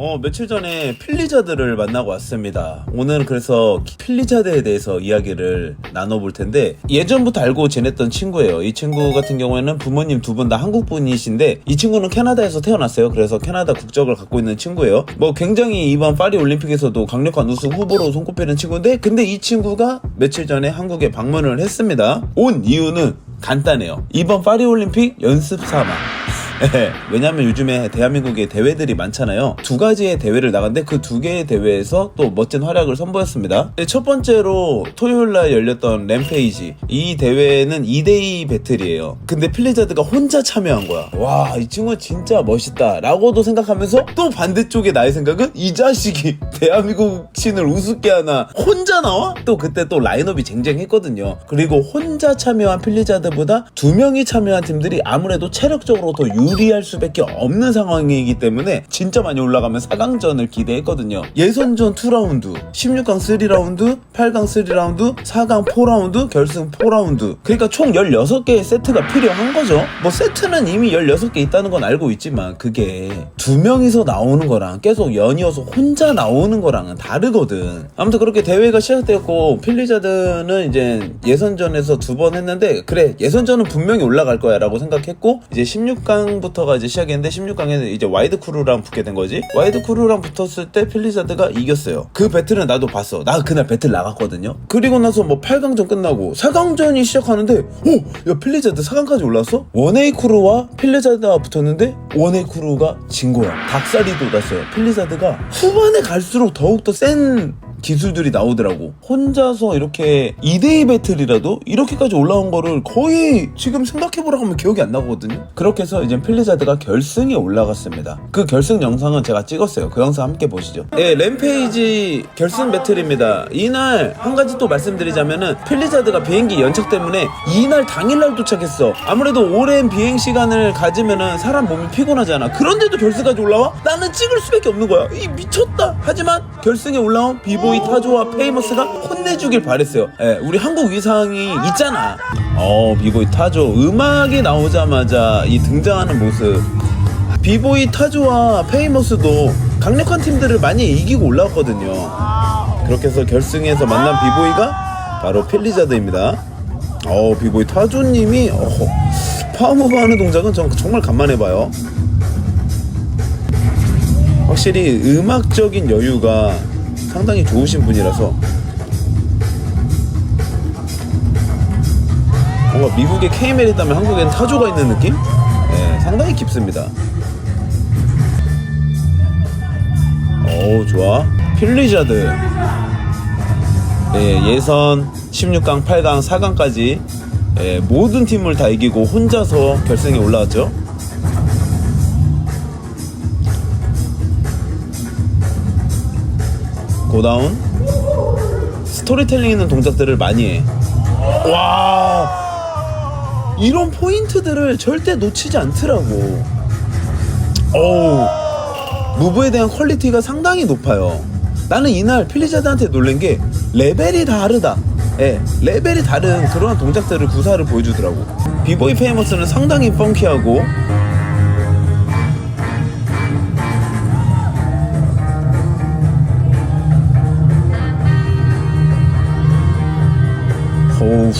어, 며칠 전에 필리자드를 만나고 왔습니다. 오늘 그래서 필리자드에 대해서 이야기를 나눠볼 텐데, 예전부터 알고 지냈던 친구예요. 이 친구 같은 경우에는 부모님 두 분 다 한국 분이신데, 이 친구는 캐나다에서 태어났어요. 그래서 캐나다 국적을 갖고 있는 친구예요. 뭐 굉장히 이번 파리 올림픽에서도 강력한 우승 후보로 손꼽히는 친구인데, 근데 이 친구가 며칠 전에 한국에 방문을 했습니다. 온 이유는 간단해요. 이번 파리 올림픽 연습 삼아. 예, 왜냐면 요즘에 대한민국에 대회들이 많잖아요. 두 가지의 대회를 나갔는데 그 두 개의 대회에서 또 멋진 활약을 선보였습니다. 네, 첫 번째로 토요일 날 열렸던 램페이지. 이 대회는 2대2 배틀이에요. 근데 필리자드가 혼자 참여한 거야. 와, 이 친구 진짜 멋있다. 라고도 생각하면서 또 반대쪽에 나의 생각은 이 자식이 대한민국 신을 우습게 하나 혼자 나와? 또 그때 또 라인업이 쟁쟁했거든요. 그리고 혼자 참여한 필리자드보다 두 명이 참여한 팀들이 아무래도 체력적으로 더 유 리할 수밖에 없는 상황이기 때문에 진짜 많이 올라가면 4강전을 기대했거든요. 예선전 2라운드, 16강 3라운드, 8강 3라운드, 4강 4라운드, 결승 4라운드. 그러니까 총 16개의 세트가 필요한 거죠. 뭐 세트는 이미 16개 있다는 건 알고 있지만 그게 두 명이서 나오는 거랑 계속 연이어서 혼자 나오는 거랑은 다르거든. 아무튼 그렇게 대회가 시작되었고 필리자드는 이제 예선전에서 두 번 했는데 그래 예선전은 분명히 올라갈 거야라고 생각했고 이제 16강 부터가 이제 시작했는데 16강에는 이제 와이드 크루랑 붙게 된 거지. 와이드 크루랑 붙었을 때 필리자드가 이겼어요. 그 배틀은 나도 봤어. 나 그날 배틀 나갔거든요. 그리고 나서 뭐 8강전 끝나고 4강전이 시작하는데 오! 야 필리자드 4강까지 올랐어? 원에이 크루와 필리자드가 붙었는데 원에이 크루가 진 거야. 닭살이 돋았어요. 필리자드가 후반에 갈수록 더욱더 센 기술들이 나오더라고. 혼자서 이렇게 2대2 배틀이라도 이렇게까지 올라온 거를 거의 지금 생각해보라고 하면 기억이 안 나거든요. 그렇게 해서 이제 필리자드가 결승에 올라갔습니다. 그 결승 영상은 제가 찍었어요. 그 영상 함께 보시죠. 네, 램페이지 결승 배틀입니다. 이날 한 가지 또 말씀드리자면은 필리자드가 비행기 연착 때문에 이날 당일날 도착했어. 아무래도 오랜 비행 시간을 가지면은 사람 몸이 피곤하잖아. 그런데도 결승까지 올라와? 나는 찍을 수밖에 없는 거야. 이 미쳤다. 하지만 결승에 올라온 비보 이 타조와 페이머스가 혼내주길 바랬어요. 예, 우리 한국 위상이 있잖아. 어, 비보이 타조 음악이 나오자마자 이 등장하는 모습. 비보이 타조와 페이머스도 강력한 팀들을 많이 이기고 올라왔거든요. 그렇게 해서 결승에서 만난 비보이가 바로 필리자드입니다. 어, 비보이 타조님이 어, 파워무브 하는 동작은 전 정말 간만에 봐요. 확실히 음악적인 여유가 상당히 좋으신 분이라서 뭔가 미국에 케이멜 있다면 한국엔 타조가 있는 느낌? 네, 상당히 깊습니다. 오 좋아 필리자드 예, 예선 16강, 8강, 4강까지 예, 모든 팀을 다 이기고 혼자서 결승에 올라왔죠. 고다운 스토리텔링 있는 동작들을 많이 해. 와 이런 포인트들을 절대 놓치지 않더라고. 어우 무브에 대한 퀄리티가 상당히 높아요. 나는 이날 필리자드한테 놀란 게 레벨이 다르다. 예, 레벨이 다른 그런 동작들을 구사를 보여주더라고. 비보이 페이머스는 상당히 펑키하고 어우.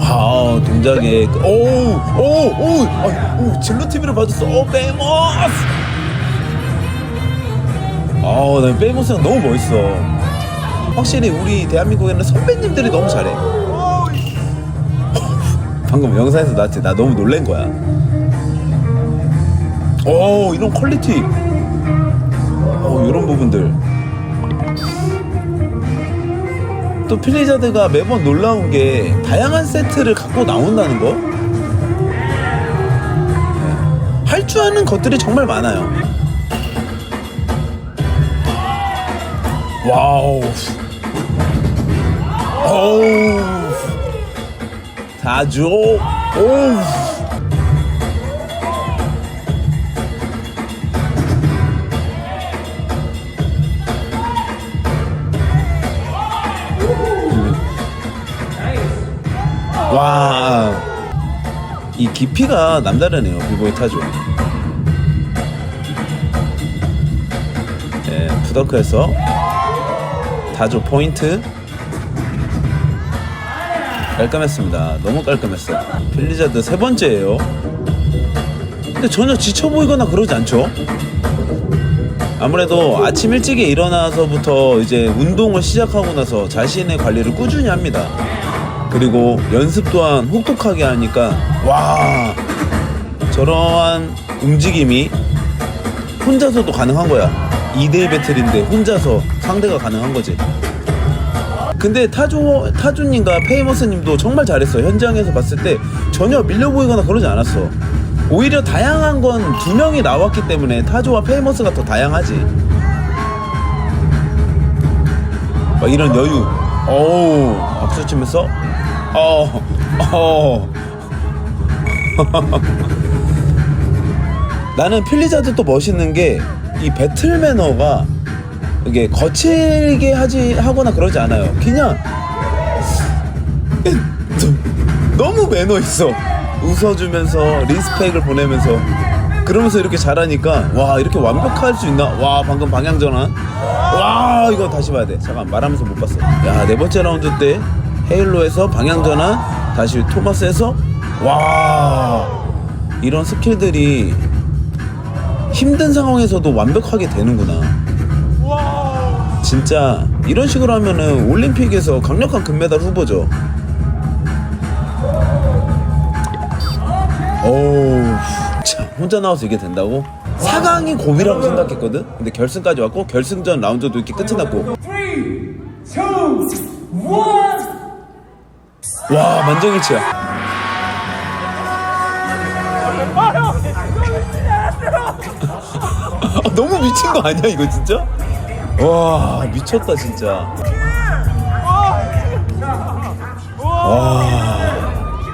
아 동작에 그- 오우 오우 오우. 아, 오 진로 TV를 봐줬어. 오 페이머스 아나 페이머스가 너무 멋있어. 확실히 우리 대한민국에는 선배님들이 너무 잘해. 방금 영상에서 나한테 나 너무 놀란 거야. 오 이런 퀄리티 어, 이런 부분들. 또 필리자드가 매번 놀라운 게 다양한 세트를 갖고 나온다는 거. 네. 할줄 아는 것들이 정말 많아요. 와우. 오우. 다죠. 오우. 깊이가 남다르네요 비보이 타조. 네, 푸더크에서 타조 포인트. 깔끔했습니다. 너무 깔끔했어 필리자드 세 번째예요. 근데 전혀 지쳐 보이거나 그러지 않죠? 아무래도 아침 일찍에 일어나서부터 이제 운동을 시작하고 나서 자신의 관리를 꾸준히 합니다. 그리고 연습 또한 혹독하게 하니까 와 저러한 움직임이 혼자서도 가능한 거야. 2대1 배틀인데 혼자서 상대가 가능한 거지. 근데 타조 타조님과 페이머스님도 정말 잘했어. 현장에서 봤을 때 전혀 밀려 보이거나 그러지 않았어. 오히려 다양한 건 두 명이 나왔기 때문에 타조와 페이머스가 더 다양하지. 막 이런 여유. 어우 박수 치면서 어 어. 나는 필리자드 또 멋있는 게 이 배틀 매너가 이게 거칠게 하지 하거나 그러지 않아요. 그냥 너무 매너 있어. 웃어주면서 리스펙을 보내면서 그러면서 이렇게 잘하니까 와 이렇게 완벽할 수 있나? 와 방금 방향 전환. 와 이거 다시 봐야 돼. 잠깐 말하면서 못 봤어. 야네 번째 라운드 때 헤일로에서 방향 전환 다시 토마스에서 와 이런 스킬들이 힘든 상황에서도 완벽하게 되는구나. 진짜 이런 식으로 하면은 올림픽에서 강력한 금메달 후보죠. 어우, 참 혼자 나와서 이게 된다고? 4강이 고비라고 생각했거든? 근데 결승까지 왔고 결승전 라운드도 이렇게 끝이 났고. 와 만장일치야 아, 너무 미친 거 아니야 이거 진짜? 와 미쳤다 진짜 와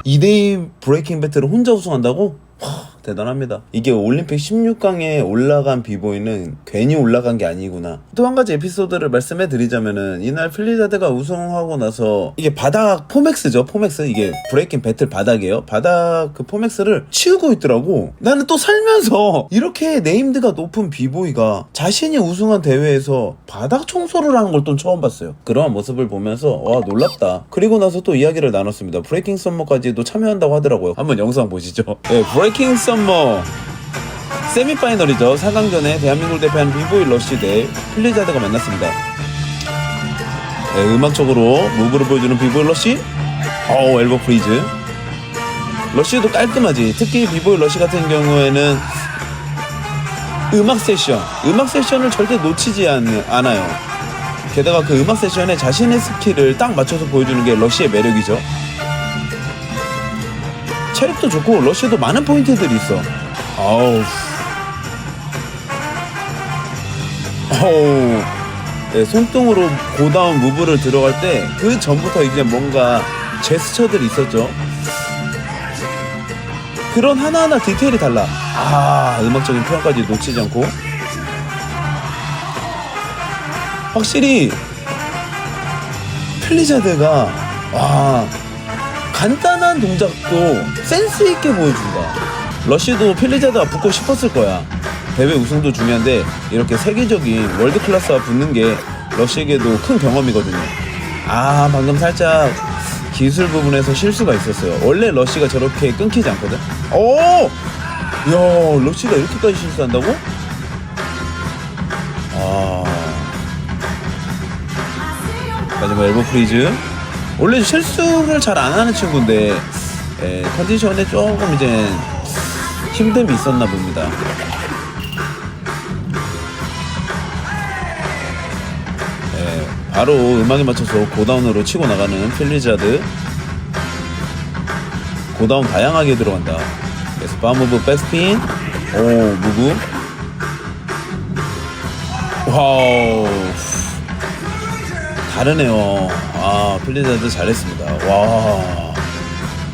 2대2 브레이킹 배틀을 혼자 우승한다고? 와, 대단합니다. 이게 올림픽 16강에 올라간 비보이는 괜히 올라간 게 아니구나. 또 한 가지 에피소드를 말씀해 드리자면은 이날 필리자드가 우승하고 나서 이게 바닥 포맥스죠. 포맥스 이게 브레이킹 배틀 바닥이에요. 바닥 그 포맥스를 치우고 있더라고. 나는 또 살면서 이렇게 네임드가 높은 비보이가 자신이 우승한 대회에서 바닥 청소를 하는 걸 또 처음 봤어요. 그러한 모습을 보면서 와 놀랍다. 그리고 나서 또 이야기를 나눴습니다. 브레이킹 썸머까지도 참여한다고 하더라고요. 한번 영상 보시죠. 네, 브레이킹 썸머 세미파이널이죠. 4강전에 대한민국을 대표하는 비보이 러쉬 대 필리자드가 만났습니다. 네, 음악적으로 무브를 보여주는 비보이 러쉬. 어우, 엘보 프리즈. 러쉬도 깔끔하지. 특히 비보이 러쉬 같은 경우에는 음악 세션, 음악 세션을 절대 놓치지 않, 않아요. 게다가 그 음악 세션에 자신의 스킬을 딱 맞춰서 보여주는 게 러쉬의 매력이죠. 체력도 좋고 러쉬도 많은 포인트들이 있어. 아우. 어우, 네, 손등으로 고다운 무브를 들어갈 때 그 전부터 이제 뭔가 제스처들이 있었죠. 그런 하나하나 디테일이 달라. 아, 음악적인 표현까지 놓치지 않고. 확실히 플리자드가 와 간단한 동작도 센스 있게 보여준다. 러쉬도 필리자드가 붙고 싶었을 거야. 대회 우승도 중요한데 이렇게 세계적인 월드 클래스와 붙는 게 러쉬에게도 큰 경험이거든요. 아 방금 살짝 기술 부분에서 실수가 있었어요. 원래 러쉬가 저렇게 끊기지 않거든. 오, 야 러쉬가 이렇게까지 실수한다고? 아 마지막 엘보 프리즈. 원래 실수를 잘 안 하는 친구인데 에, 컨디션에 조금 이제 힘듦이 있었나 봅니다. 에, 바로 음악에 맞춰서 고다운으로 치고 나가는 필리자드. 고다운 다양하게 들어간다. 그래서 바무브 백스핀, 오 무브. 와우. 다르네요. 아, 필리자드 잘했습니다. 와.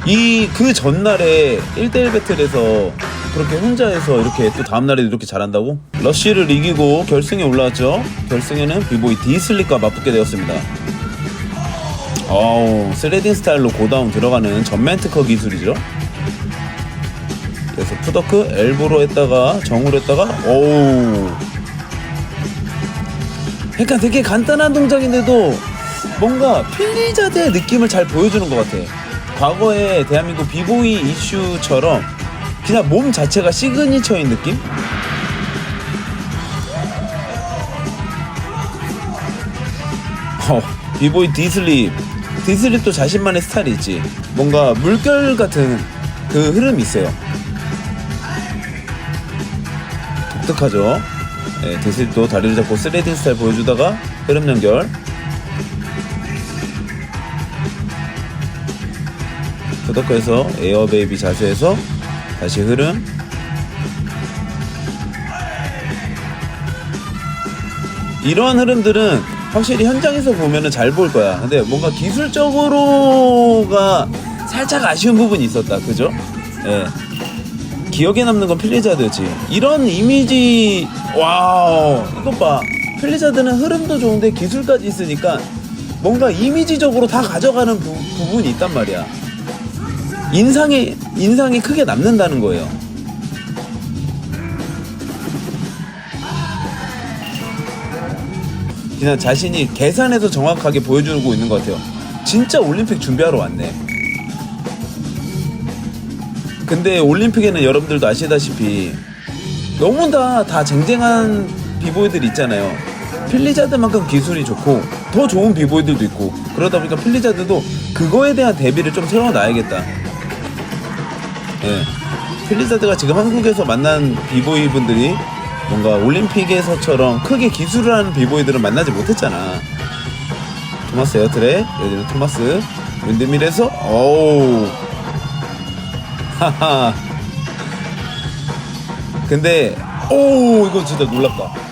이 그 전날에 1대1 배틀에서 그렇게 혼자 해서 이렇게 또 다음날에도 이렇게 잘한다고? 러쉬를 이기고 결승에 올라왔죠. 결승에는 비보이 디슬릭과 맞붙게 되었습니다. 어우, 스레딩 스타일로 고다운 들어가는 특허 기술이죠. 그래서 푸더크 엘보로 했다가 정으로 했다가 오우 그러니까 되게 간단한 동작인데도 뭔가 필리자드의 느낌을 잘 보여주는 것 같아. 과거에 대한민국 비보이 이슈처럼 그냥 몸 자체가 시그니처인 느낌? 어, 비보이 디슬립. 디슬립도 자신만의 스타일이 있지. 뭔가 물결 같은 그 흐름이 있어요. 독특하죠? 네, 디슬립도 다리를 잡고 스레딩 스타일 보여주다가 흐름 연결. 푸더커에서 에어베이비 자세에서 다시 흐름. 이러한 흐름들은 확실히 현장에서 보면은 잘 볼 거야. 근데 뭔가 기술적으로가 살짝 아쉬운 부분이 있었다. 그죠? 예. 기억에 남는 건 필리자드지. 이런 이미지 와우. 이것 봐. 필리자드는 흐름도 좋은데 기술까지 있으니까 뭔가 이미지적으로 다 가져가는 부, 부분이 있단 말이야 인상이 인상이 크게 남는다는 거예요. 그냥 자신이 계산해서 정확하게 보여주고 있는 것 같아요. 진짜 올림픽 준비하러 왔네. 근데 올림픽에는 여러분들도 아시다시피 너무나 다 쟁쟁한 비보이들 있잖아요. 필리자드만큼 기술이 좋고 더 좋은 비보이들도 있고 그러다 보니까 필리자드도 그거에 대한 대비를 좀 세워놔야겠다. 예. 필리자드가 지금 한국에서 만난 비보이 분들이 뭔가 올림픽에서처럼 크게 기술을 하는 비보이들은 만나지 못했잖아. 토마스 에어트랙, 여기는 토마스 윈드밀에서 어우 하하 근데 오 이거 진짜 놀랍다.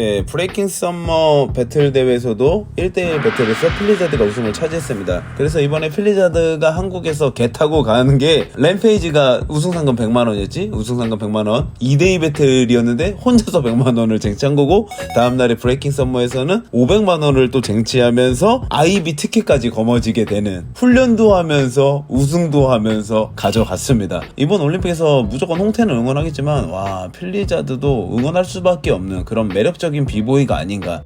예, 브레이킹 썸머 배틀 대회에서도 1대1 배틀에서 필리자드가 우승을 차지했습니다. 그래서 이번에 필리자드가 한국에서 개 타고 가는 게 램페이지가 우승 상금 100만 원이었지? 우승 상금 100만 원. 2대2 배틀이었는데 혼자서 100만 원을 쟁취한 거고 다음 날에 브레이킹 썸머에서는 500만 원을 또 쟁취하면서 아이비 티켓까지 거머쥐게 되는 훈련도 하면서 우승도 하면서 가져갔습니다. 이번 올림픽에서 무조건 홍태는 응원하겠지만 와 필리자드도 응원할 수밖에 없는 그런 매력 적인 비보이가 아닌가